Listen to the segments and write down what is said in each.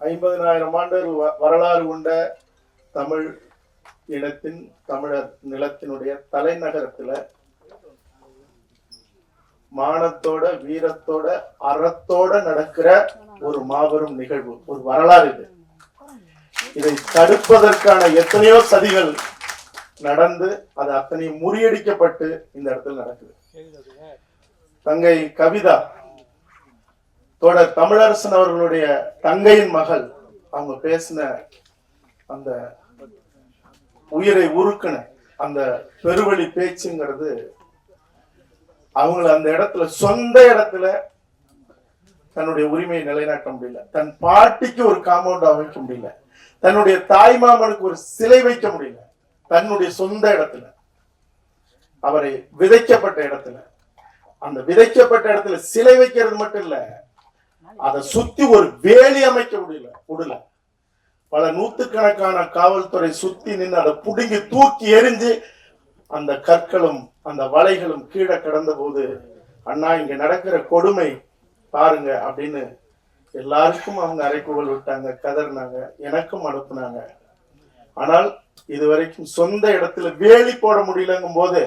ஐம்பதினாயிரம் ஆண்டு வ- வரலாறு கொண்ட தமிழ் இடத்தின் தமிழர் நிலத்தினுடைய தலைநகரத்துல மானத்தோட வீரத்தோட அறத்தோட நடக்கிற ஒரு மாபெரும் நிகழ்வு ஒரு வரலாறு இது. இதை தடுப்பதற்கான எத்தனையோ சதிகள் நடந்து அது அத்தனை முறியடிக்கப்பட்டு இந்த இடத்துல நடக்குது. தங்கை கவிதா தோழர் தமிழரசன் அவர்களுடைய தங்கையின் மகள் அவங்க பேசின அந்த உயிரை உருக்குன அந்த பெருவழி பேச்சுங்கிறது அவங்கள அந்த இடத்துல சொந்த இடத்துல தன்னுடைய உரிமையை நிலைநாட்ட முடியல. தன் பாட்டிக்கு ஒரு காம்பவுண்ட் அமைக்க முடியல. தன்னுடைய தாய் மாமனுக்கு ஒரு சிலை வைக்க முடியல. தன்னுடைய சொந்த இடத்துல. அவரை விதைக்கப்பட்ட இடத்துல. அந்த விதைக்கப்பட்ட இடத்துல சிலை வைக்கிறது மட்டும் இல்ல அதை சுத்தி ஒரு வேலி அமைக்க முடியல விடல. பல நூத்துக்கணக்கான காவல்துறை சுத்தி நின்று அதை புடுங்கி தூக்கி எரிஞ்சு அந்த கற்களும் அந்த வலைகளும் கீழே கடந்த போது அண்ணா இங்க நடக்கிற கொடுமை பாருங்க அப்படின்னு எல்லாருக்கும் அவங்க அரைக்குவல் விட்டாங்க கதறினாங்க எனக்கும் அனுப்புனாங்க. ஆனால் இதுவரைக்கும் சொந்த இடத்துல வேலி போட முடியலங்கும் போது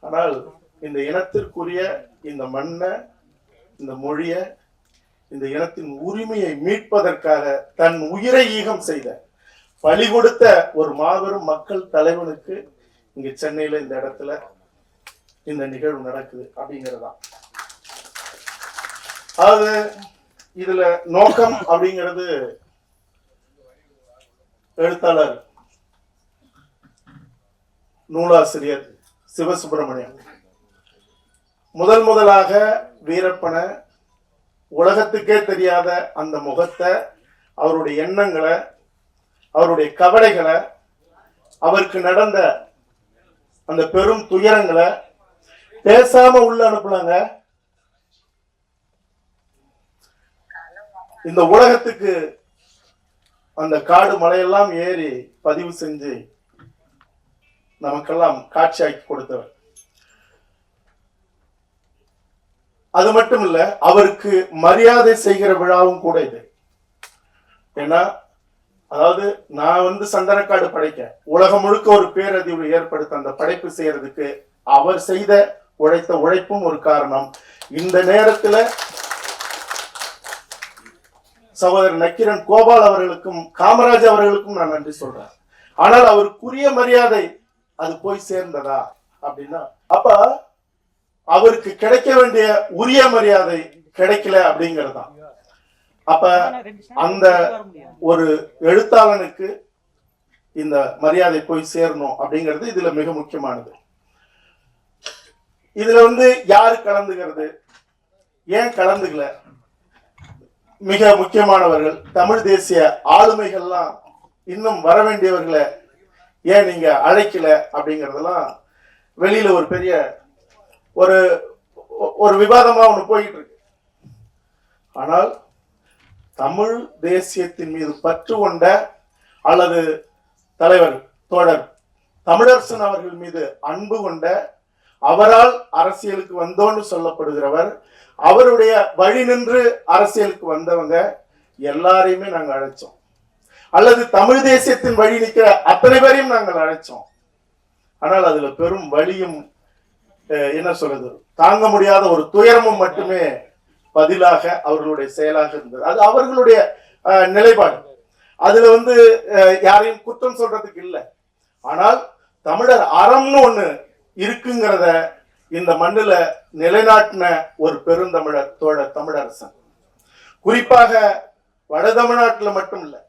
ஆனால் இந்த இனத்திற்குரிய இந்த மண்ணை இந்த மொழியை இந்த இனத்தின் உரிமையை மீட்பதற்காக தன் உயிரை ஈகம் செய்த பலி கொடுத்த ஒரு மாபெரும் மக்கள் தலைவனுக்கு இங்க சென்னையில இந்த இடத்துல இந்த நிகழ்வு நடக்குது அப்படிங்கறதுதான். அது இதுல நோக்கம் அப்படிங்கிறது எழுத்தாளர் நூலாசிரியர் சிவசுப்பிரமணியம். முதல் முதலாக வீரப்பனை உலகத்துக்கே தெரியாத அந்த முகத்தை அவருடைய எண்ணங்களை அவருடைய கவலைகளை அவருக்கு நடந்த அந்த பெரும் துயரங்களை பேசாம உள்ள அனுப்புனாங்க. இந்த உலகத்துக்கு அந்த காடு மலையெல்லாம் ஏறி பதிவு செஞ்சு நமக்கெல்லாம் காட்சியாக்கி கொடுத்தவர். அது மட்டும் இல்ல அவருக்கு மரியாதை செய்கிற விழாவும் கூட இது. ஏன்னா அதாவது நான் வந்து சந்தனக்காடு படைக்க உலகம் முழுக்க ஒரு பேரறிவு ஏற்படுத்த அந்த படைப்பு செய்யறதுக்கு அவர் செய்த உழைத்த உழைப்பும் ஒரு காரணம். இந்த நேரத்துல சகோதரர் நக்கிரன் கோபால் அவர்களுக்கும் காமராஜ் அவர்களுக்கும் நான் நன்றி சொல்றேன். ஆனால் அவருக்குரிய மரியாதை அது போய் சேர்ந்ததா அப்படின்னா அப்ப அவருக்கு கிடைக்க வேண்டிய உரிய மரியாதை கிடைக்கல அப்படிங்கறதுதான் அப்ப அந்த ஒரு எழுத்தாளனுக்கு இந்த மரியாதை போய் சேரணும் அப்படிங்கிறது இதுல மிக முக்கியமானது. இதுல வந்து யாரு கலந்துகிறது? ஏன் கலந்துக்கல? மிக முக்கியமானவர்கள் தமிழ் தேசிய ஆளுமைகள்லாம் இன்னும் வர வேண்டியவர்களை ஏன் நீங்க அழைக்கல அப்படிங்கறதெல்லாம் வெளியில ஒரு பெரிய ஒரு ஒரு விவாதமா ஒண்ணு போயிட்டு இருக்கு ஆனால் தமிழ் தேசியத்தின் மீது பற்று கொண்ட அல்லது தலைவர் தோழர் தமிழரசன் அவர்கள் மீது அன்பு கொண்ட அவரால் அரசியலுக்கு வந்தோன்னு சொல்லப்படுகிறவர் அவருடைய வழி நின்று அரசியலுக்கு வந்தவங்க எல்லாரையுமே நாங்கள் அழைச்சோம். அல்லது தமிழ் தேசியத்தின் வழி நிற்கிற அத்தனை பேரையும் நாங்கள் அழைச்சோம். ஆனால் அதுல பெரும் வழியும் என்ன சொல்றது? தாங்க முடியாத ஒரு துயரமும் மட்டுமே பதிலாக அவர்களுடைய செயலாக இருந்தது. அது அவர்களுடைய நிலைப்பாடு. அதுல வந்து யாரையும் குற்றம் சொல்றதுக்கு இல்லை. ஆனால் தமிழர் அறம்னு ஒண்ணு இருக்குங்கிறத இந்த மண்ணில் நிலைநாட்டின ஒரு பெருந்தமிழர் தோழர் தமிழரசன். குறிப்பாக வட தமிழ்நாட்டில் மட்டும் இல்லை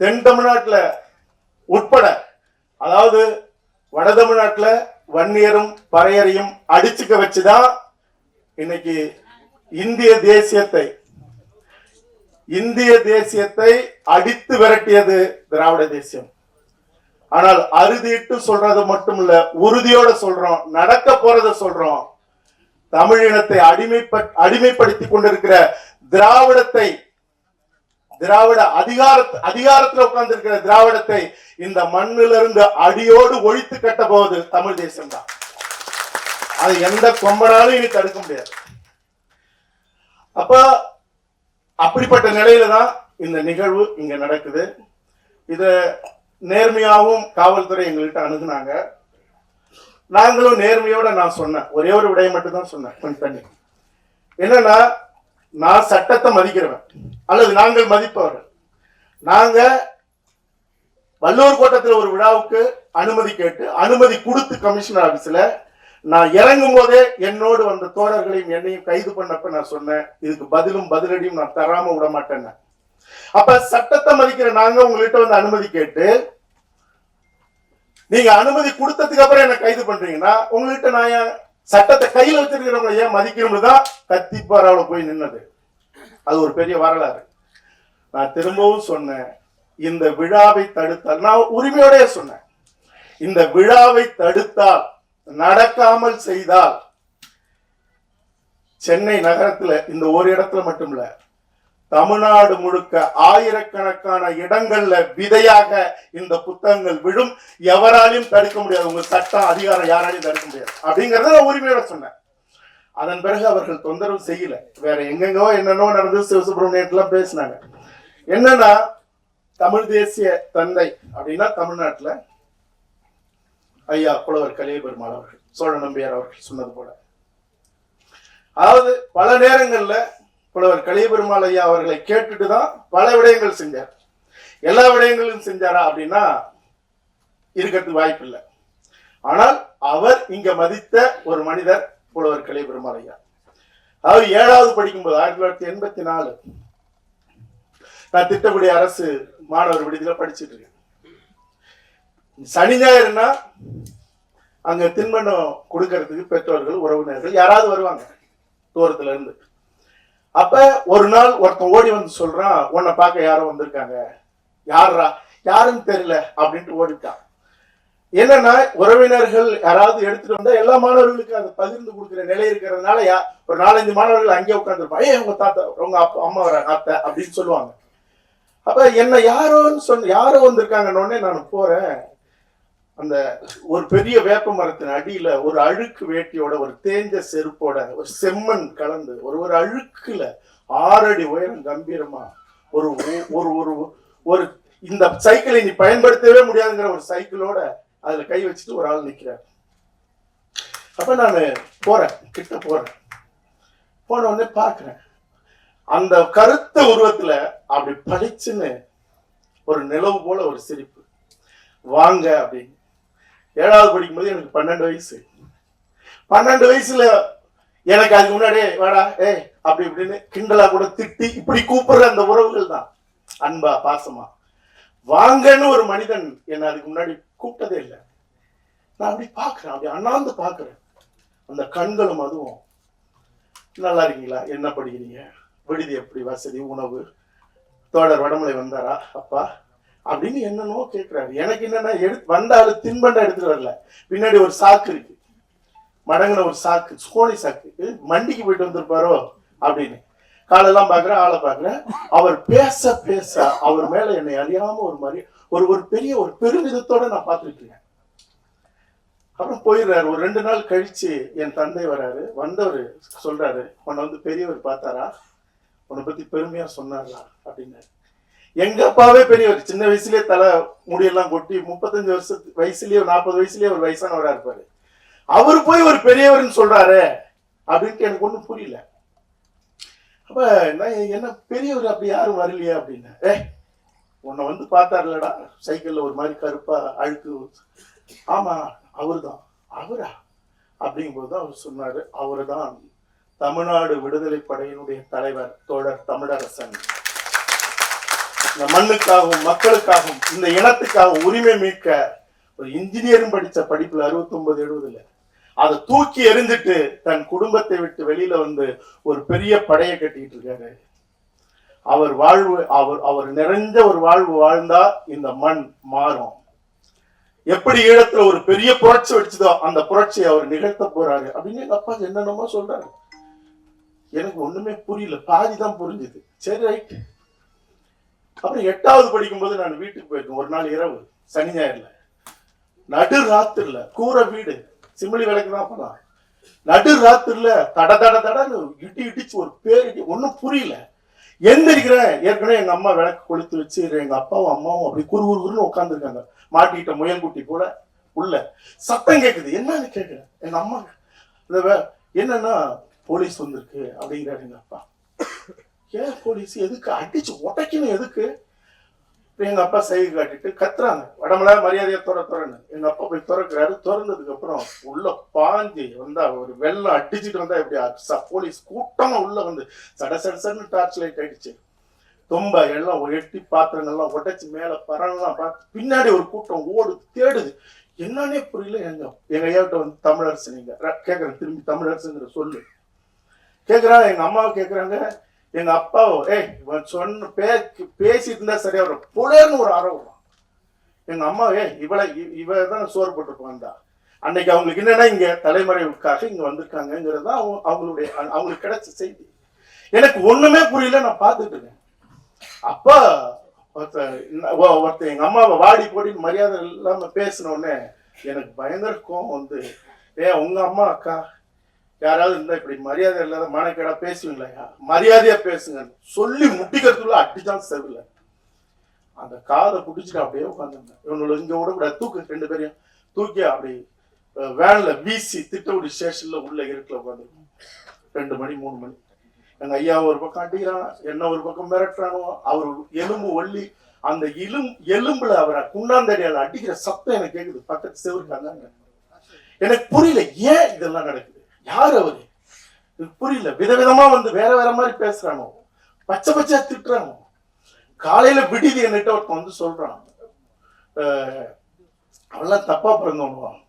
தென் தமிழ்நாட்டில் உட்பட அதாவது வட தமிழ்நாட்டில் வன்னியரும் பறையரையும் அடிச்சுக்க வச்சுதான் இன்னைக்கு இந்திய தேசியத்தை இந்திய தேசியத்தை அடித்து விரட்டியது திராவிட தேசியம். ஆனால் அறுதிட்டு சொல்றது மட்டும் இல்ல உறுதியோட சொல்றோம் நடக்க போறத சொல்றோம். தமிழினத்தை அடிமைப்ப அடிமைப்படுத்தி கொண்டிருக்கிற திராவிடத்தை திராவிட அதிகார அதிகாரத்தில் உட்கார்ந்து இருக்கிற திராவிடத்தை இந்த மண்ணிலிருந்து அடியோடு ஒழித்து கட்ட போவது தமிழ் தேசம் தான் அது எந்த கொம்பனாலும் இனி தடுக்க முடியாது. அப்ப அப்படிப்பட்ட நிலையில தான் இந்த நிகழ்வு இங்க நடக்குது. இத நேர்மையாகவும் காவல்துறை எங்கள்கிட்ட அணுகுனாங்க. நாங்களும் நேர்மையோட நான் சொன்னேன். ஒரே ஒரு விடையை மட்டும் தான் சொன்னேன். கொஞ்சம் தண்ணி என்னன்னா நான் சட்டத்தை மதிக்கிறவன். அல்லது நாங்கள் மதிப்பவர்கள். நாங்க வள்ளூர் கோட்டத்தில் ஒரு விழாவுக்கு அனுமதி கேட்டு அனுமதி கொடுத்து கமிஷனர் ஆபீஸ்ல நான் இறங்கும் போதே என்னோடு வந்த தோழர்களையும் என்னையும் கைது பண்ணப்ப நான் சொன்னேன். இதுக்கு பதிலும் பதிலடியும் நான் தராம விட மாட்டேன்னு. அப்ப சட்டத்தை மதிக்கிற நாங்க உங்ககிட்ட வந்து அனுமதி கேட்டு நீங்க அனுமதி கொடுத்ததுக்கு அப்புறம் என்ன கைது பண்றீங்கன்னா உங்ககிட்ட நான் ஏன் சட்டத்தை கையில் வச்சிருக்கிறவங்க ஏன் மதிக்கணும்னு தான் கத்திப்பாராவுல போய் நின்னது. அது ஒரு பெரிய வரலாறு. நான் திரும்பவும் சொன்னேன் இந்த விழாவை தடுத்தால் நான் உரிமையோடய சொன்னேன் இந்த விழாவை தடுத்தால் நடக்காமல் செய்தால் சென்னை நகரத்துல இந்த ஒரு இடத்துல மட்டும் இல்ல தமிழ்நாடு முழுக்க ஆயிரக்கணக்கான இடங்கள்ல விதையாக இந்த புத்தகங்கள் விழும் எவராலையும் தடுக்க முடியாது. உங்க சட்டம் அதிகாரம் யாராலையும் தடுக்க முடியாது. அப்படிங்கறத நான் உரிமையோட சொன்னேன். அதன் பிறகு அவர்கள் தொந்தரவு செய்யல. வேற எங்கெங்கோ என்னென்னோ நடந்து சிவசுப்ரமணியத்துல பேசினாங்க. என்னன்னா தமிழ் தேசிய தந்தை அப்படின்னா தமிழ்நாட்டுல ஐயா புலவர் கலியபெருமாள் அவர்கள் சோழ நம்பியார் அவர்கள் சொன்னது போல. அதாவது பல நேரங்கள்ல புலவர் கலியபெருமாள் ஐயா அவர்களை கேட்டுட்டு தான் பல விடயங்கள் செஞ்சார். எல்லா விடயங்களும் செஞ்சாரா அப்படின்னா இருக்கிறதுக்கு வாய்ப்பு இல்லை ஆனால் அவர் இங்க மதித்த ஒரு மனிதர் புலவர் கலிய பெருமாள் அதாவது ஏழாவது படிக்கும்போது ஆயிரத்தி தொள்ளாயிரத்தி எண்பத்தி நாலு நான் திட்டப்படி அரசு மாணவர் விடுதியில படிச்சுட்டு இருக்கேன். சனி ஞாயிறுனா அங்க தின்பண்டம் கொடுக்கறதுக்கு பெற்றோர்கள் உறவினர்கள் யாராவது வருவாங்க தூரத்துல இருந்து. அப்ப ஒரு நாள் ஒருத்தன் ஓடி வந்து சொல்றான் உன்னை பார்க்க யாரோ வந்திருக்காங்க. யாரா யாருன்னு தெரியல அப்படின்ட்டு ஓடிட்டான். என்னன்னா உறவினர்கள் யாராவது எடுத்துட்டு வந்தா எல்லா மாணவர்களுக்கும் அதை பகிர்ந்து கொடுக்குற நிலை இருக்கிறதுனால யா ஒரு நாலஞ்சு மாணவர்கள் அங்கேயே உட்காந்துருப்பாங்க ஏ உங்க தாத்தா உங்க அப்பா அம்மா வர அத்தை அப்படின்னு சொல்லுவாங்க. அப்ப என்ன யாரோன்னு சொன்ன யாரோ வந்திருக்காங்கன்னு நான் போறேன். அந்த ஒரு பெரிய வேப்ப மரத்தின் அடியில ஒரு அழுக்கு வேட்டியோட ஒரு தேஞ்ச செருப்போட ஒரு செம்மண் கலந்து ஒரு ஒரு அழுக்குல ஆறடி உயரம் கம்பீரமா ஒரு ஒரு ஒரு ஒரு இந்த சைக்கிளை நீ பயன்படுத்தவே முடியாதுங்கிற ஒரு சைக்கிளோட அதுல கை வச்சுட்டு ஒரு ஆள் நிக்கிறார். அப்ப நான் போறேன் கிட்ட போறேன். போன உடனே பாக்குறேன் அந்த கருத்த உருவத்துல அப்படி பளிச்சுன்னு ஒரு நிலவு போல ஒரு சிரிப்பு. வாங்க அப்படின்னு. ஏழாவது படிக்கும்போது எனக்கு பன்னெண்டு வயசு. பன்னெண்டு வயசுல எனக்கு அதுக்கு முன்னாடியே வாடா ஏ அப்படி இப்படின்னு கிண்டலா கூட திட்டி இப்படி கூப்பிடுற அந்த உறவுகள் தான். அன்பா பாசமா. வாங்கன்னு ஒரு மனிதன் என்னை அதுக்கு முன்னாடி கூப்பிட்டதே இல்லை. நான் அப்படி பார்க்குறேன் அப்படி அண்ணாந்து பார்க்குறேன். அந்த கண்களும் அதுவும் நல்லா இருக்கீங்களா? என்ன படிக்கிறீங்க? விடுதி எப்படி? வசதி உணவு? தோழர் வடமலை வந்தாரா? அப்பா? அப்படின்னு என்னன்னோ கேட்குறாரு எனக்கு என்னென்னா எடுத்து வந்தாலும் தின்பண்டம் எடுத்துகிட்டு வரல. பின்னாடி ஒரு சாக்கு இருக்கு. மடங்குன ஒரு சாக்கு சோனி சாக்கு. மண்டிக்கு போயிட்டு வந்திருப்பாரோ? அப்படின்னு. காலெல்லாம் பாக்குறேன் ஆளை பாக்குறேன் அவர் பேச பேச அவர் மேல என்னை அறியாம ஒரு மாதிரி ஒரு ஒரு பெரிய ஒரு பெருமிதத்தோட நான் பார்த்துட்டு இருக்கேன். அப்புறம் போயிடுறாரு. ஒரு ரெண்டு நாள் கழிச்சு என் தந்தை வராரு. வந்தவர் சொல்றாரு உன்னை வந்து பெரியவர் பார்த்தாரா? உன்னை பத்தி பெருமையா சொன்னாரா? அப்படின்னாரு. எங்க அப்பாவே பெரியவர். சின்ன வயசுலயே தலை முடியெல்லாம் கொட்டி முப்பத்தஞ்சு வருஷத்து வயசுலயே நாற்பது வயசுலயே ஒரு வயசானவரா இருப்பாரு. அவர் போய் ஒரு பெரியவர்னு சொல்றாரு அப்படின்ட்டு எனக்கு ஒன்றும் புரியல. அப்போ நான் என்ன பெரியவர் அப்படி யாரும் வரலையே அப்படின்னு. ஏ உன்னை வந்து பார்த்தாருலடா சைக்கிளில் ஒரு மாதிரி கருப்பாக அழுக்கு. ஆமாம் அவர் தான் அவரா? அப்படிங்கும்போது தான் அவர் சொன்னார். அவர் தான் தமிழ்நாடு விடுதலை படையினுடைய தலைவர் தோழர் தமிழரசன். இந்த மண்ணுக்காகவும் மக்களுக்காகவும் இந்த இனத்துக்காகவும் உரிமை மீட்க ஒரு இன்ஜினியரிங் படிச்ச படிப்புல 69 ஒன்பது எழுபதுல. அதை தூக்கி எறிஞ்சிட்டு தன் குடும்பத்தை விட்டு வெளியில வந்து ஒரு பெரிய படையை கட்டிட்டு இருக்காரு. அவர் வாழ்வு அவர் அவர் நிறைஞ்ச ஒரு வாழ்வு வாழ்ந்தா இந்த மண் மாறும். எப்படி ஈழத்துல ஒரு பெரிய புரட்சி வச்சுதோ அந்த புரட்சியை அவர் நிகழ்த்த போறாரு அப்படின்னு எங்க அப்பா என்னென்னமோ சொல்றாரு. எனக்கு ஒண்ணுமே புரியல. பாதி தான் புரிஞ்சுது. சரி ரைட் அப்புறம் எட்டாவது படிக்கும்போது நான் வீட்டுக்கு போயிருக்கேன். ஒரு நாள் இரவு சனி ஞாயிறுல. நடு ராத்திரில கூரை வீடு. சிமிலி விளக்கு தான் அப்பதான். நடு ராத்திரில தட தட தடன்னு இட்டி இடிச்சு ஒரு பேரிடி ஒன்றும் புரியல. எந்திரிக்கிறேன் ஏற்கனவே எங்க அம்மா விளக்கு கொளுத்து வச்சு எங்க அப்பாவும் அம்மாவும் அப்படி குறு குறுன்னு உட்காந்துருக்காங்க மாட்டிக்கிட்ட முயல்குட்டி கூட உள்ள. சத்தம் கேட்குது என்னன்னு கேட்குறேன் எங்க அம்மா வே- என்னன்னா போலீஸ் வந்திருக்கு அப்படிங்கிறாரு எங்க அப்பா. ஏன் போலீஸ்? எதுக்கு? அடிச்சு உடைக்கணும் எதுக்கு? எங்கள் அப்பா சைகை காட்டிட்டு கத்துறாங்க. உடம்புல மரியாதையை துற துறன்னு. எங்கள் அப்பா போய் திறக்கிறாரு. திறந்ததுக்கு அப்புறம் உள்ள பாஞ்சு வந்தா ஒரு வெள்ளம் அடிச்சுட்டு வந்தா எப்படி போலீஸ் கூட்டமாக உள்ள வந்து சட சட சடன்னு டார்ச் லைட் ஆயிடுச்சு தொம்ப எல்லாம் எட்டி பாத்திரங்கள்லாம் உடைச்சு மேலே பரலாம் பார்த்து பின்னாடி ஒரு கூட்டம் ஓடுது தேடுது. என்னன்னே புரியல. எங்க எங்க ஐயாட்ட வந்து தமிழரசு நீங்க. கேட்குறேன் திரும்பி தமிழரசுங்கிற சொல்லு. கேட்குறாங்க எங்கள் அம்மாவை கேட்குறாங்க எங்க அப்பாவோ ஏய் இவன் சொன்ன பே பேசிட்டு இருந்தா சரியா வரும். புலேன்னு ஒரு அறை வரும். எங்க அம்மா ஏய் இவளை இவ தான் சோறு போட்டுட்டு வந்தா. அன்னைக்கு அவங்களுக்கு என்னன்னா இங்க தலைமறைவுக்காக இங்க வந்திருக்காங்கிறது தான் அவங்க அவங்களுடைய அவங்களுக்கு கிடைச்ச செய்தி. எனக்கு ஒண்ணுமே புரியல நான் பார்த்துட்டு இருக்கேன். அப்பா ஒருத்தன் இன்ன- ஒருத்தன் எங்க அம்மாவை வாடி போடி மரியாதை இல்லாம பேசின உடனே எனக்கு பயங்கர கோவம் வந்து ஏ உங்க அம்மா அக்கா யாராவது இருந்தா இப்படி மரியாதை இல்லாத மானக்கேடா பேசுவீங்களா? மரியாதையா பேசுங்க. சொல்லி முட்டிக்கிறதுக்குள்ள அடிச்சான் செவில. அந்த காதை பிடிச்சிட்டு அப்படியே உட்காந்துருந்தேன். இவங்களை இங்க விடக்கூடாது. தூக்கு ரெண்டு பேரையும் தூக்கி அப்படி அஹ், வேன்ல வீசி திட்டக்குடி ஸ்டேஷன்ல உள்ள இருட்டில் உட்காந்துருக்கோம் ரெண்டு மணி மூணு மணி. எங்க ஐயா ஒரு பக்கம் அடிக்கிறான் என்ன ஒரு பக்கம் மிரட்டுறானோ அவர் எலும்பு ஒல்லி அந்த இலும் எலும்புல அவரை குண்டாந்தடியால் அடிக்கிற சத்தம் எனக்கு கேக்குது. பக்கத்து செவருக்கு அந்தாங்க எனக்கு புரியல ஏன் இதெல்லாம் நடக்குது? யார் அவரு? எனக்கு புரியல. விதவிதமா வந்து வேற வேற மாதிரி பேசுறானோ பச்சை பச்சையா திட்டுறானோ காலையில விடுதி என்கிட்ட ஒருத்தன் வந்து சொல்றான். அவெல்லாம் அவன்லாம் தப்பா பிறந்தவனுவான்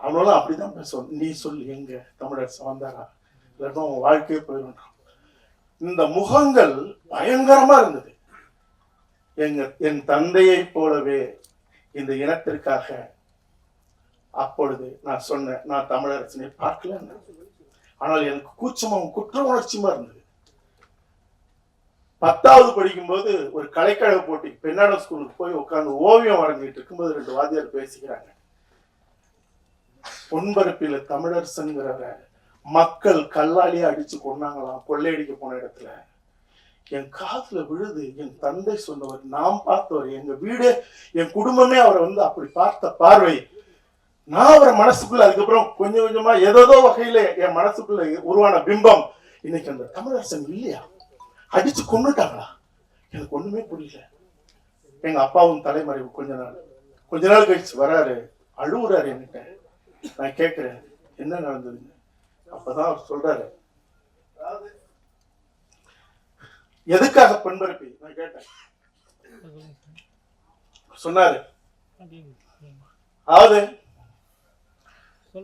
அவனெல்லாம் அப்படிதான் பேசுவான். நீ சொல்லு எங்க தமிழரசு வந்தாரா? இல்லாட்டா அவன் வாழ்க்கையே போயிடும் இந்த முகங்கள் பயங்கரமா இருந்தது. எங்க என் தந்தையை போலவே இந்த இனத்திற்காக அப்பொழுது நான் சொன்னேன் நான் தமிழரசனை பார்க்கல. ஆனால் எனக்கு கூச்சமும் குற்ற உணர்ச்சியுமா இருந்தது. பத்தாவது படிக்கும்போது ஒரு கலைக்கழக போட்டி பெண்ணாடம் ஸ்கூலுக்கு போய் உட்கார்ந்து ஓவியம் வரைஞ்சிட்டு இருக்கும்போது ரெண்டு வாத்தியார் பேசிக்கிறாங்க. பொன்பரப்பில தமிழரசங்கிறவர மக்கள் கல்லாலேயே அடிச்சு கொண்டாங்களாம் கொள்ளையடிக்க போன இடத்துல. என் காதுல விழுது என் தந்தை சொன்னவர் நாம் பார்த்தவர் எங்க வீடு என் குடும்பமே அவரை வந்து அப்படி பார்த்த பார்வை. நான் அவரை மனசுக்குள்ள அதுக்கப்புறம் கொஞ்சம் கொஞ்சமா ஏதோ வகையில என் மனசுக்குள்ள உருவான பிம்பம் இன்னைக்கு அந்த தமிழரசன் இல்லையா? அடிச்சு கொண்டுட்டாங்களா எனக்கு ஒண்ணுமே புரியல. எங்க அப்பாவும் தலைமறைவு கொஞ்ச நாள். கொஞ்ச நாள் கழிச்சு வராரு அழுவுறாரு என்கிட்ட. நான் கேட்கிறேன் என்ன நடந்ததுன்னு. அப்பதான் அவர் சொல்றாரு. எதுக்காக பெண்பரப்பி? நான் கேட்டேன். சொன்னாரு. அதாவது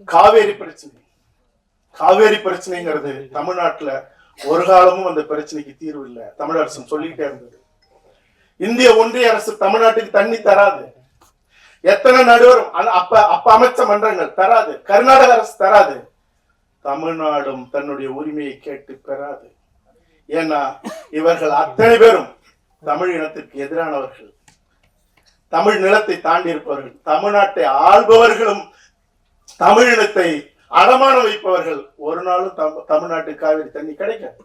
காவேரி பிரச்சனை. காவேரி பிரச்சனைங்கிறது தமிழ்நாட்டுல ஒரு காலமும் அந்த பிரச்சனைக்கு தீர்வு இல்லை. தமிழரசும் சொல்லிக்கிட்டே இருந்தது. இந்திய ஒன்றிய அரசு தமிழ்நாட்டுக்கு தண்ணி தராது. எத்தனை நடுவரும் அப்ப அப்ப அமைச்ச மன்றங்கள் தராது. கர்நாடக அரசு தராது. தமிழ்நாடும் தன்னுடைய உரிமையை கேட்டு பெறாது. ஏன்னா இவர்கள் அத்தனை பேரும் தமிழ் இனத்திற்கு எதிரானவர்கள். தமிழ் நிலத்தை தாண்டி இருப்பவர்கள் தமிழ்நாட்டை ஆள்பவர்களும் தமிழினத்தை அடமானம் வைப்பவர்கள் ஒரு நாளும் தம்- தமிழ்நாட்டு காவிரி தண்ணி கிடைக்காது.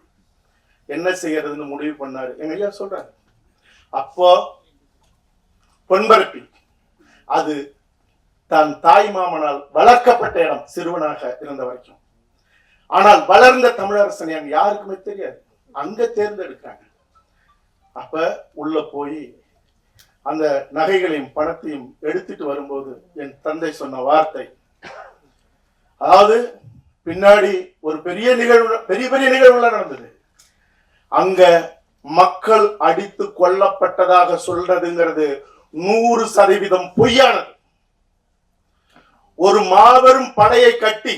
என்ன செய்யறதுன்னு முடிவு பண்ணாரு. எங்க ஐயா சொல்றாரு. அப்போ பொன்பரப்பி அது தன் தாய் மாமனால் வளர்க்கப்பட்ட இடம் சிறுவனாக இருந்த வரைக்கும். ஆனால் வளர்ந்த தமிழரசனை அங்க யாருக்குமே தெரியாது. அங்க தேர்ந்தெடுக்கிறாங்க. அப்ப உள்ள போய் அந்த நகைகளையும் பணத்தையும் எடுத்துட்டு வரும்போது என் தந்தை சொன்ன வார்த்தை அதாவது பின்னாடி ஒரு பெரிய நிகழ்வு பெரிய பெரிய நிகழ்வுலாம் நடந்தது. அங்க மக்கள் அடித்து கொல்லப்பட்டதாக சொல்றதுங்கிறது நூறு சதவீதம் பொய்யானது. ஒரு மாபெரும் படையை கட்டி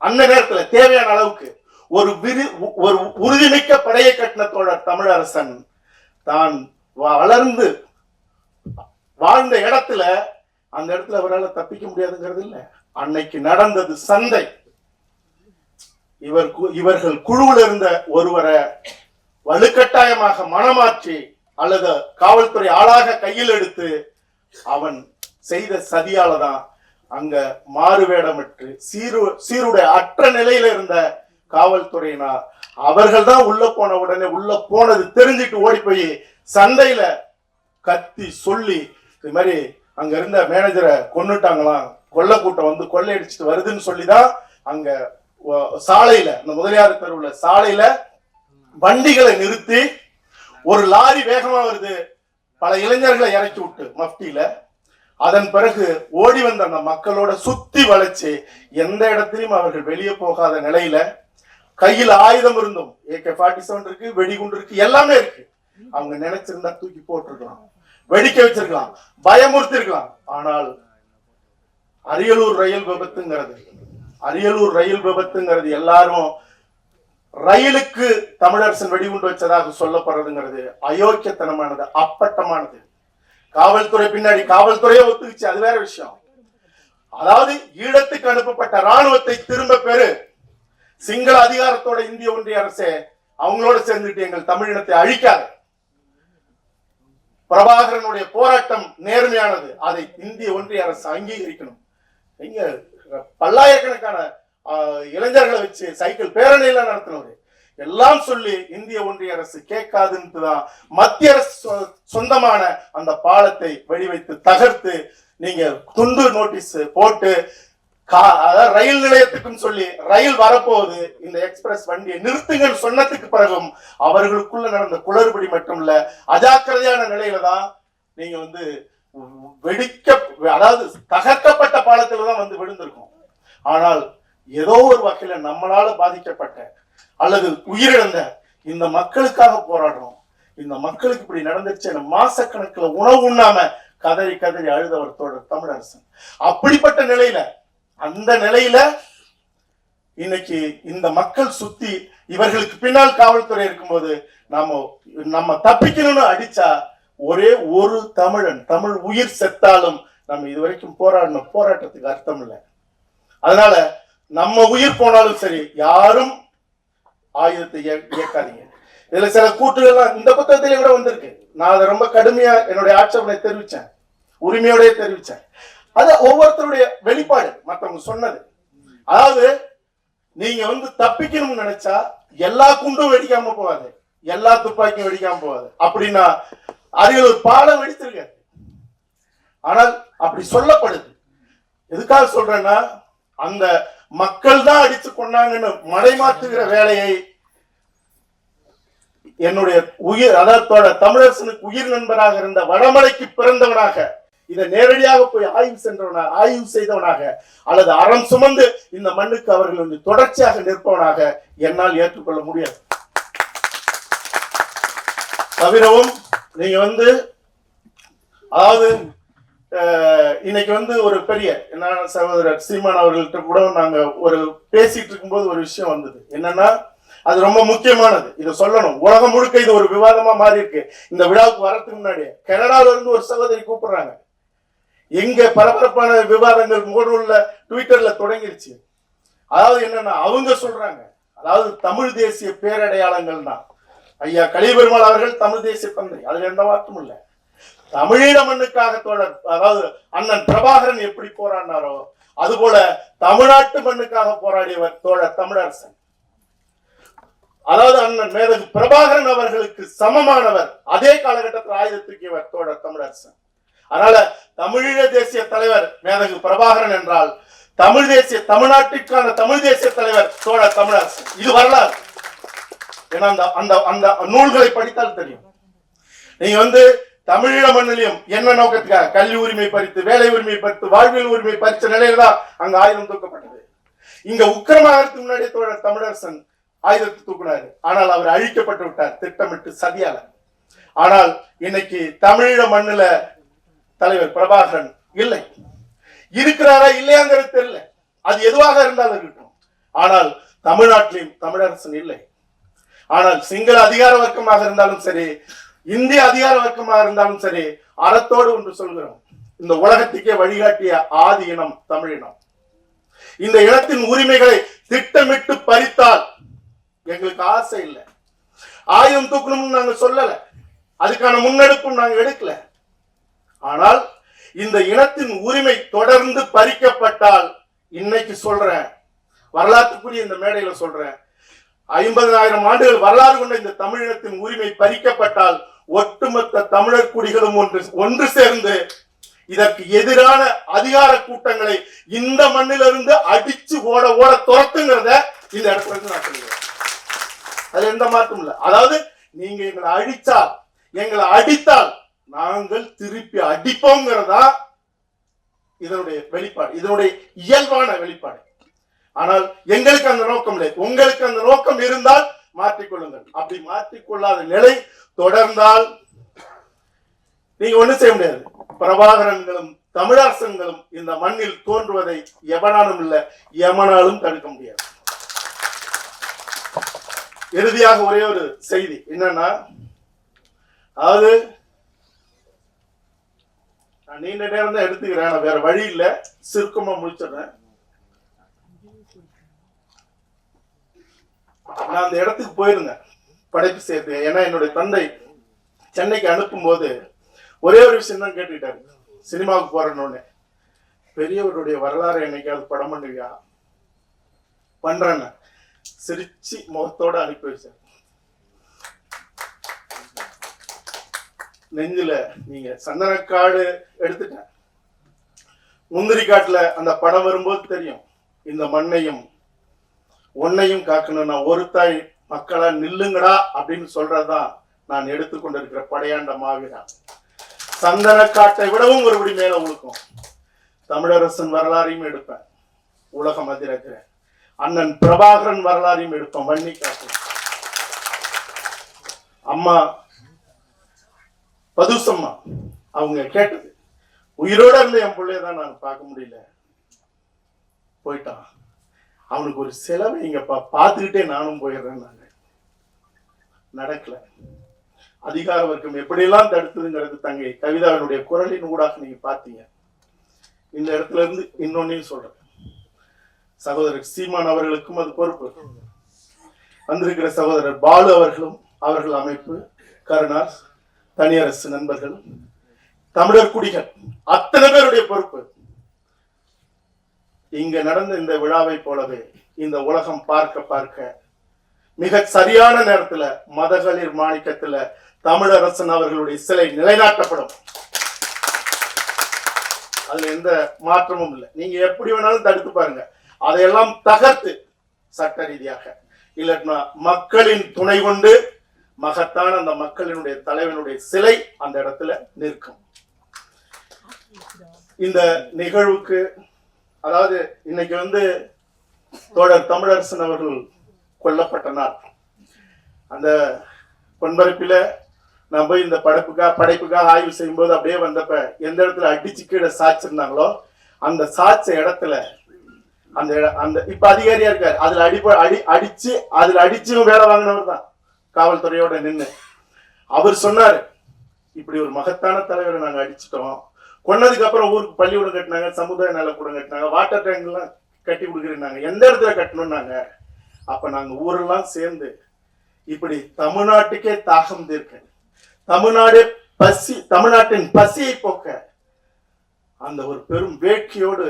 அந்த நேரத்துல தேவையான அளவுக்கு ஒரு விரு ஒரு உறுதிமிக்க படையை கட்டின தோழர் தமிழரசன் தான் வளர்ந்து வாழ்ந்த இடத்துல அந்த இடத்துல அவரால் தப்பிக்க முடியாதுங்கிறது இல்ல. அன்னைக்கு நடந்தது சந்தை இவர் கு- இவர்கள் குழுவில் இருந்த ஒருவரை வலுக்கட்டாயமாக மனமாற்றி அல்லது காவல்துறை ஆளாக கையில் எடுத்து அவன் செய்த சதியால தான் அங்க மாறுவேடமிட்டு சீரு சீருடைய அற்ற நிலையில இருந்த காவல்துறையினர் அவர்கள் தான் உள்ள போன உடனே உள்ள போனது தெரிஞ்சுட்டு ஓடி போய் சண்டையில கத்தி சொல்லி இது மாதிரி அங்க இருந்த மேனேஜரை கொண்டுட்டாங்களாம் கொள்ள கூட்டம் வந்து கொள்ளையடிச்சிட்டு வருதுன்னு சொல்லிதான் அங்க சாலையில இந்த முதலியார் தெருவுல சாலையில வண்டிகளை நிறுத்தி ஒரு லாரி வேகமா வருது. பல இளைஞர்களை இறக்கி விட்டு மஃப்டியில. அதன் பிறகு ஓடி வந்த அந்த மக்களோட சுத்தி வளைச்சு எந்த இடத்திலும் அவர்கள் வெளியே போகாத நிலையில கையில் ஆயுதம் இருந்தும் ஏகே ஃபார்ட்டி செவன் இருக்கு வெடிகுண்டு இருக்கு எல்லாமே இருக்கு. அவங்க நினைச்சிருந்தா தூக்கி போட்டிருக்கலாம் வெடிக்க வச்சிருக்கலாம் பயமுறுத்திருக்கலாம். ஆனால் அரியலூர் ரயில் விபத்துங்கிறது. அரியலூர் ரயில் விபத்துங்கிறது எல்லாரும் ரயிலுக்கு தமிழரசன் வெடிகுண்டு வச்சதாக சொல்லப்படுறதுங்கிறது அயோக்கியத்தனமானது அப்பட்டமானது. காவல்துறை பின்னாடி காவல்துறையே ஒத்துக்குச்சு அது வேற விஷயம். அதாவது ஈழத்துக்கு அனுப்பப்பட்ட ராணுவத்தை திரும்ப பெறு. சிங்கள அதிகாரத்தோட இந்திய ஒன்றிய அரசே அவங்களோட சேர்ந்துட்டு எங்கள் தமிழினத்தை அழிக்காது. பிரபாகரனுடைய போராட்டம் நேர்மையானது. அதை இந்திய ஒன்றிய அரசு அங்கீகரிக்கணும். நீங்க பல்லாயிரக்கணக்கான இளைஞர்களை வச்சு சைக்கிள் பேரணியெல்லாம் நடத்தினவர். எல்லாம் சொல்லி இந்திய ஒன்றிய அரசு கேட்காதுன்ட்டு தான் மத்திய அரசு சொ- சொந்தமான அந்த பாலத்தை வெடிவைத்து தகர்த்து நீங்க துண்டு நோட்டீஸ் போட்டு கா- அதாவது ரயில் நிலையத்துக்கும் சொல்லி ரயில் வரப்போகுது. இந்த எக்ஸ்பிரஸ் வண்டியை நிறுத்துங்கள் சொன்னதுக்கு பிறகும் அவர்களுக்குள்ள நடந்த குளறுபடி மட்டும் இல்ல அஜாக்கிரதையான நிலையில தான் நீங்க வந்து வெடிக்க அதாவது தகர்க்கப்பட்ட பாலத்துல தான் வந்து விழுந்திருக்கும். ஆனால் ஏதோ ஒரு வகையில நம்மளால பாதிக்கப்பட்ட அல்லது உயிரிழந்த இந்த மக்களுக்காக போராடுறோம். இந்த மக்களுக்கு இப்படி நடந்துச்சு மாசக்கணக்குல உணவு உண்ணாம கதறி கதறி அழுதவர் தோழர் தமிழரசன். அப்படிப்பட்ட நிலையில அந்த நிலையில இன்னைக்கு இந்த மக்கள் சுத்தி இவர்களுக்கு பின்னால் காவல்துறை இருக்கும்போது நாம நம்ம தப்பிக்கணும்னு அடிச்சா ஒரே ஒரு தமிழன் தமிழ் உயிர் செத்தாலும் நம்ம இதுவரைக்கும் போராடின போராட்டத்துக்கு அர்த்தம் இல்லை. அதனால நம்ம உயிர் போனாலும் சரி யாரும் ஆயுதத்தை இயக்காதீங்க இதுல சில கூற்றுகள்லாம் இந்த புத்தகத்திலே கூட வந்திருக்கு. நான் அதை ரொம்ப கடுமையா என்னுடைய ஆட்சேபனை தெரிவிச்சேன். உரிமையோடய தெரிவிச்சேன். அது ஒவ்வொருத்தருடைய வெளிப்பாடு மத்தவங்க சொன்னது. அதாவது நீங்க வந்து தப்பிக்கணும்னு நினைச்சா எல்லா குண்டும் வெடிக்காம போகாது. எல்லா துப்பாக்கியும் வெடிக்காம போகாது. அப்படின்னா அரியலூர் பாலம் வெடிச்சிருக்காது ஆனால் அப்படி சொல்லப்படுது. எதுக்காக சொல்றேன்னா அந்த மக்கள் தான் அடித்து கொண்டாங்கன்னு மடைமாற்றுகிற வேலையை என்னுடைய உயிர் அதாவது தமிழரசனுக்கு உயிர் நண்பராக இருந்த வடமலைக்கு பிறந்தவனாக இதை நேரடியாக போய் ஆய்வு சென்றவனாக ஆய்வு செய்தவனாக அல்லது அறம் சுமந்து இந்த மண்ணுக்கு அவர்கள் வந்து தொடர்ச்சியாக நிற்பவனாக என்னால் ஏற்றுக்கொள்ள முடியாது. தவிரவும் நீங்க வந்து அதாவது இன்னைக்கு வந்து ஒரு பெரிய என்ன சகோதரர் சீமான் அவர்கள்ட்ட கூட நாங்க ஒரு பேசிட்டு இருக்கும்போது ஒரு விஷயம் வந்தது. என்னன்னா அது ரொம்ப முக்கியமானது. இதை சொல்லணும். உலகம் முழுக்க இது ஒரு விவாதமா மாறி இருக்கு இந்த விழாவுக்கு வரதுக்கு முன்னாடி கனடால இருந்து ஒரு சகோதரி கூப்பிடுறாங்க. எங்க பரபரப்பான விவாதங்கள் முகநூல்ல ட்விட்டர்ல தொடங்கிருச்சு. அதாவது என்னன்னா அவங்க சொல்றாங்க. அதாவது தமிழ் தேசிய பேரடையாளங்கள் தான் ஐயா கலிபெருமாள் அவர்கள் தமிழ் தேசிய தந்தை அதுல எந்த மாற்றமும் இல்லை. தமிழீழ மண்ணுக்காக தோழர் அதாவது அண்ணன் பிரபாகரன் எப்படி போராடினாரோ அதுபோல தமிழ்நாட்டு மண்ணுக்காக போராடியவர் தோழர் தமிழரசன். அதாவது அண்ணன் மேதகு பிரபாகரன் அவர்களுக்கு சமமானவர் அதே காலகட்டத்தில் ஆயுதத்துக்கியவர் தோழர் தமிழரசன். அதனால தமிழீழ தேசிய தலைவர் மேதகு பிரபாகரன் என்றால் தமிழ் தேசிய தமிழ்நாட்டிற்கான தமிழ் தேசிய தலைவர் தோழர் தமிழரசன். இது வரலாறு. ஏன்னா அந்த அந்த அந்த நூல்களை படித்தால் தெரியும். நீங்க வந்து தமிழீழ மண்ணிலையும் என்ன நோக்கத்துக்காக? கல்வி உரிமை பறித்து வேலை உரிமை பறித்து வாழ்வியல் உரிமை பறிச்ச நிலையில தான் அங்க ஆயுதம் தூக்கப்பட்டது. இங்க உக்கிரமாகறதுக்கு முன்னாடியே தோழர் தமிழரசன் ஆயுதத்தை தூக்கினாரு. ஆனால் அவர் அழிக்கப்பட்டு விட்டார் திட்டமிட்டு சதியால. ஆனால் இன்னைக்கு தமிழீழ மண்ணுல தலைவர் பிரபாகரன் இல்லை. இருக்கிறாரா இல்லையாங்கிறது தெரியல. அது எதுவாக இருந்தாலும் இருக்கட்டும். ஆனால் தமிழ்நாட்டிலும் தமிழரசன் இல்லை. ஆனால் சிங்கள அதிகார வர்க்கமாக இருந்தாலும் சரி இந்திய அதிகார வர்க்கமாக இருந்தாலும் சரி அறத்தோடு ஒன்று சொல்கிறோம். இந்த உலகத்துக்கே வழிகாட்டிய ஆதி இனம் தமிழினம் இந்த இனத்தின் உரிமைகளை திட்டமிட்டு பறித்தால் எங்களுக்கு ஆசை இல்லை. ஆயுதம் தூக்கணும்னு நாங்க சொல்லல. அதுக்கான முன்னெடுப்பும் நாங்க எடுக்கல. ஆனால் இந்த இனத்தின் உரிமை தொடர்ந்து பறிக்கப்பட்டால் இன்னைக்கு சொல்றேன் வரலாற்றுக்குரிய இந்த மேடையில சொல்றேன் ஐம்பதனாயிரம் ஆண்டுகள் வரலாறு கொண்ட இந்த தமிழினத்தின் உரிமை பறிக்கப்பட்டால் ஒட்டுமொத்த தமிழர் குடிகளும் ஒன்று ஒன்று சேர்ந்து இதற்கு எதிரான அதிகார கூட்டங்களை இந்த மண்ணிலிருந்து அடிச்சு ஓட ஓட துரத்துங்கிறத இந்த இடத்துல இருந்து நான் சொல்லுவேன் அது எந்த மாற்றம் இல்லை. அதாவது நீங்க எங்களை அழிச்சால் எங்களை அடித்தால் நாங்கள் திருப்பி அடிப்போங்கிறதா இதனுடைய வெளிப்பாடு இதனுடைய இயல்பான வெளிப்பாடு. ஆனால் எங்களுக்கு அந்த நோக்கம் இல்லை. உங்களுக்கு அந்த நோக்கம் இருந்தால் மாற்றிக்கொள்ளுங்கள். அப்படி மாற்றிக்கொள்ளாத நிலை தொடர்ந்தால் நீங்க ஒண்ணும் செய்ய முடியாது. பிரபாகரன்களும் தமிழரசன்களும் இந்த மண்ணில் தோன்றுவதை எவனாலும் இல்ல எமனாலும் தடுக்க முடியாது. இறுதியாக ஒரே ஒரு செய்தி என்னன்னா அதாவது நான் நீண்ட நேரம் தான் எடுத்துக்கிறேன் நான் வேற வழி இல்ல. சுருக்கமா முடிச்சிடுறேன். நான் அந்த இடத்துக்கு போயிருந்தேன். படைப்பு சேர்த்து ஏன்னா என்னுடைய தந்தை சென்னைக்கு அனுப்பும்போது ஒரே ஒரு விஷயம் தான் கேட்டுக்கிட்டாரு. சினிமாவுக்கு போறேன்னு. பெரியவருடைய வரலாறு என்னைக்காவது படம் பண்ணுவியா? பண்றேன்னு. சிரிச்சு முகத்தோட அனுப்பி வச்சார் நெஞ்சில நீங்க சந்தனக்காடு எடுத்துட்டேன். முந்திரி காட்டுல அந்த படம் வரும்போது தெரியும். இந்த மண்ணையும் உன்னையும் காக்கணும்னா ஒருத்தாய் மக்களா நில்லுங்கடா அப்படின்னு சொல்றதுதான் நான் எடுத்துக்கொண்டிருக்கிற படையாண்ட மாவீரா சந்தனக்காட்டை விடவும் ஒருபடி மேல உழுக்கும். தமிழரசன் வரலாறையும் எடுப்பேன். உலகம் அதிரக்கிற அண்ணன் பிரபாகரன் வரலாறையும் எடுப்பேன். வன்னி காட்டு அம்மா பதுசம்மா அவங்க கேட்டது. உயிரோட இருந்த என் பிள்ளைய தான் நான் பார்க்க முடியல. போயிட்டான். அவனுக்கு ஒரு செலவை இங்கப்பா பார்த்துக்கிட்டே நானும் போயிடுறேன் நாங்க நடக்கல. அதிகார வர்க்கம் எப்படியெல்லாம் தடுத்ததுங்கிறது தங்கை கவிதாவினுடைய குரலின் ஊடாக நீங்க பார்த்தீங்க. இந்த இடத்துல இருந்து இன்னொன்னையும் சொல்றேன். சகோதரர் சீமான் அவர்களுக்கும் அது பொறுப்பு. வந்திருக்கிற சகோதரர் பாலு அவர்களும் அவர்கள் அமைப்பு கருணாஸ் தனியரசு நண்பர்கள் தமிழர் குடிகள் அத்தனை பேருடைய பொறுப்பு. இங்க நடந்த இந்த விழாவை போலவே இந்த உலகம் பார்க்க பார்க்க மிக சரியான நேரத்துல மதகளிர் மாணிக்கத்துல தமிழரசன் அவர்களுடைய சிலை நிலைநாட்டப்படும். அதுல எந்த மாற்றமும் இல்லை. நீங்க எப்படி வேணாலும் தடுத்து பாருங்க. அதையெல்லாம் தகர்த்து சட்ட ரீதியாக இல்லைன்னா மக்களின் துணை கொண்டு மகத்தான அந்த மக்களினுடைய தலைவனுடைய சிலை அந்த இடத்துல நிற்கும். இந்த நிகழ்வுக்கு அதாவது இன்னைக்கு வந்து தோழர் தமிழரசன் அவர்கள் கொல்லப்பட்ட நாள் அந்த பொன்பரப்பில் நான் போய் இந்த படைப்புக்காக படைப்புக்காக ஆய்வு செய்யும்போது அப்படியே வந்தப்ப எந்த இடத்துல அடிச்சு கீழே சாய்ச்சிருந்தாங்களோ அந்த சாய்ச்ச இடத்துல அந்த அந்த இப்ப அதிகாரியா இருக்காரு. அதுல அடிப்ப அடி அடிச்சு அதுல அடிச்சும் வேலை வாங்கினவர் தான். காவல்துறையோட நின்று அவர் சொன்னாரு இப்படி ஒரு மகத்தான தலைவரை நாங்க அடிச்சிட்டோம். கொன்னதுக்கு அப்புறம் ஊருக்கு பள்ளிக்கூடம் கட்டினாங்க சமுதாய நலக்கூடம் கட்டினாங்க வாட்டர் டேங்க் எல்லாம் கட்டி கொடுக்குறாங்க எந்த இடத்துல கட்டணும்னாங்க? அப்ப நாங்க ஊரெல்லாம் சேர்ந்து இப்படி தமிழ்நாட்டுக்கே தாகம் தீர்க்க தமிழ்நாடு பசி தமிழ்நாட்டின் பசியை போக்க அந்த ஒரு பெரும் வேட்கையோடு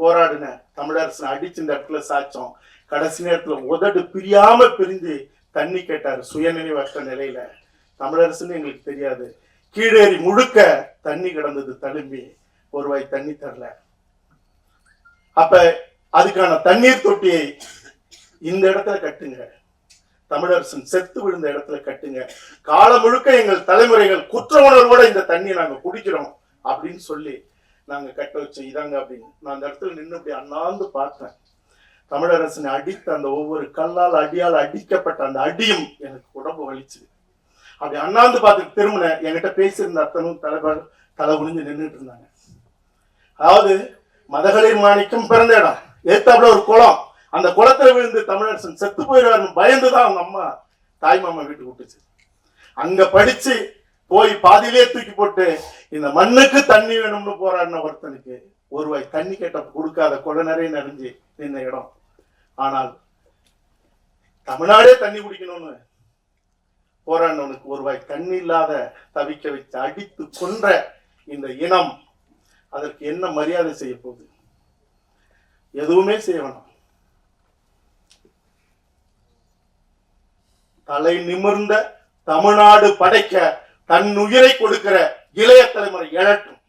போராடின தமிழரசன் அடிச்சு இந்த இடத்துல சாச்சோம் கடைசி நேரத்துல உதடு பிரியாம பிரிஞ்சு தண்ணி கேட்டாரு சுயநினைவற்ற நிலையில. தமிழரசுன்னு எங்களுக்கு தெரியாது. கீழேறி முழுக்க தண்ணி கிடந்தது தழும்பி. ஒரு வாய் தண்ணி தரல. அப்ப அதுக்கான தண்ணீர் தொட்டியை இந்த இடத்துல கட்டுங்க. தமிழரசன் செத்து விழுந்த இடத்துல கட்டுங்க. காலம் முழுக்க எங்கள் தலைமுறைகள் குற்ற உணர்வோட இந்த தண்ணியை நாங்க குடிக்கிறோம் அப்படின்னு சொல்லி நாங்க கட்ட வச்சோம் இதாங்க அப்படின்னு. நான் அந்த இடத்துல நின்று அப்படி அண்ணாந்து பார்த்தேன். தமிழரசனை அடித்த அந்த ஒவ்வொரு கல்லால் அடியால் அடிக்கப்பட்ட அந்த அடியும் எனக்கு உடம்பு வலிச்சுது. அப்படி அண்ணாந்து பார்த்துட்டு திரும்பின என்கிட்ட பேசியிருந்த அத்தனும் தலை தலை குனிஞ்சு நின்றுட்டு இருந்தாங்க. அதாவது மதகளிர் மாணிக்கம் பிறந்த இடம். ஏத்தாப்புல ஒரு குளம். அந்த குளத்துல விழுந்து தமிழரசன் செத்து போயிடுவாருன்னு பயந்துதான் அவங்க அம்மா தாய் மாமா வீட்டுக்கு விட்டுச்சு. அங்க படிச்சு போய் பாதியிலே தூக்கி போட்டு இந்த மண்ணுக்கு தண்ணி வேணும்னு போராடின ஒருத்தனுக்கு ஒருவாய் தண்ணி கேட்ட கொடுக்காத கொலை நிறைய நிறைஞ்சு நின்ன இடம். ஆனால் தமிழ்நாடே தண்ணி குடிக்கணும்னு போராடினவனுக்கு உனக்கு ஒருவாய் தண்ணி இல்லாத தவிக்க வைத்து அடித்து கொன்ற இந்த இனம் அதற்கு என்ன மரியாதை செய்ய போகுது? எதுவுமே செய்ய வேணாம். தலை நிமிர்ந்த தமிழ்நாடு படைக்க தன் உயிரை கொடுக்கிற இளைய தலைமுறை எழட்டும்.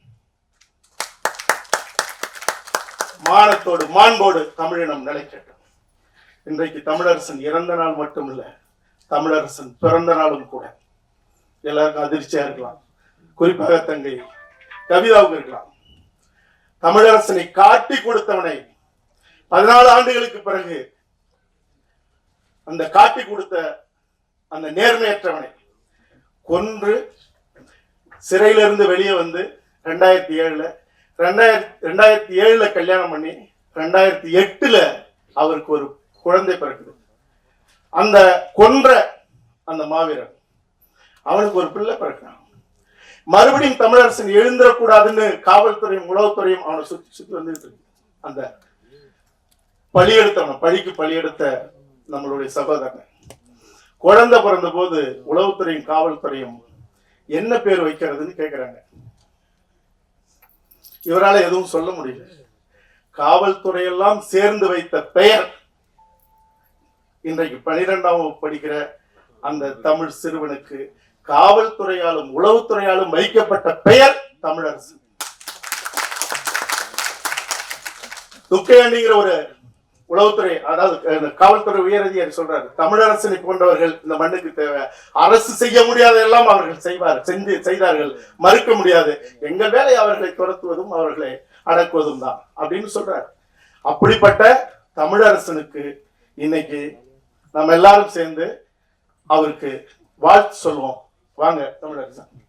மானத்தோடு மாண்போடு தமிழினம் நிலைக்கட்டும். இன்றைக்கு தமிழரசன் இறந்த நாள் மட்டுமில்லை தமிழரசன் பிறந்த நாளும் கூட. எல்லாருக்கும் அதிர்ச்சியா இருக்கலாம். குறிப்பாக தங்கை கவிதாவுக்கு இருக்கலாம். தமிழரசனை காட்டி கொடுத்தவனை பதினாலு ஆண்டுகளுக்கு பிறகு அந்த காட்டி கொடுத்த அந்த நேர்மையற்றவனை கொன்று சிறையிலிருந்து வெளியே வந்து ரெண்டாயிரத்தி ஏழுல ரெண்டாயிரத்தி ரெண்டாயிரத்தி ஏழுல கல்யாணம் பண்ணி ரெண்டாயிரத்தி எட்டுல அவருக்கு ஒரு குழந்தை பிறக்குது. அந்த கொன்ற அந்த மாவீரன். அவனுக்கு ஒரு பிள்ளை பிறக்கிறான். மறுபடியும் தமிழரசன் எழுந்திரக்கூடாதுன்னு காவல்துறையும் உளவுத்துறையும் அவனை சுத்தி சுத்தி வந்துட்டு இருக்கு. அந்த பழி பழிக்கு பழி எடுத்த நம்மளுடைய சகோதரன். குழந்தை பிறந்த போது உளவுத்துறையும் காவல்துறையும் என்ன பேர் வைக்கிறதுன்னு கேக்குறாங்க. இவரால எதுவும் சொல்ல முடியல. காவல்துறையெல்லாம் சேர்ந்து வைத்த பெயர் இன்றைக்கு பனிரெண்டாம் வகுப்பு படிக்கிற அந்த தமிழ் சிறுவனுக்கு காவல்துறையாலும் உளவுத்துறையாலும் வைக்கப்பட்ட பெயர் தமிழரசு. துக்கையாண்டிங்கிற ஒரு உளவுத்துறை அதாவது காவல்துறை உயரதிகாரி சொல்றாரு தமிழரசனை போன்றவர்கள் இந்த மண்ணுக்கு தேவை. அரசு செய்ய முடியாதெல்லாம் அவர்கள் செய்வார் செஞ்சு செய்தார்கள். மறுக்க முடியாது. எங்கள் வேலை அவர்களை துரத்துவதும் அவர்களை அடக்குவதும் தான். அப்படின்னு சொல்றாரு. அப்படிப்பட்ட தமிழரசனுக்கு இன்னைக்கு நம்ம எல்லாரும் சேர்ந்து அவருக்கு வாழ்த்து சொல்லுவோம். வாங்க தமிழரசன்.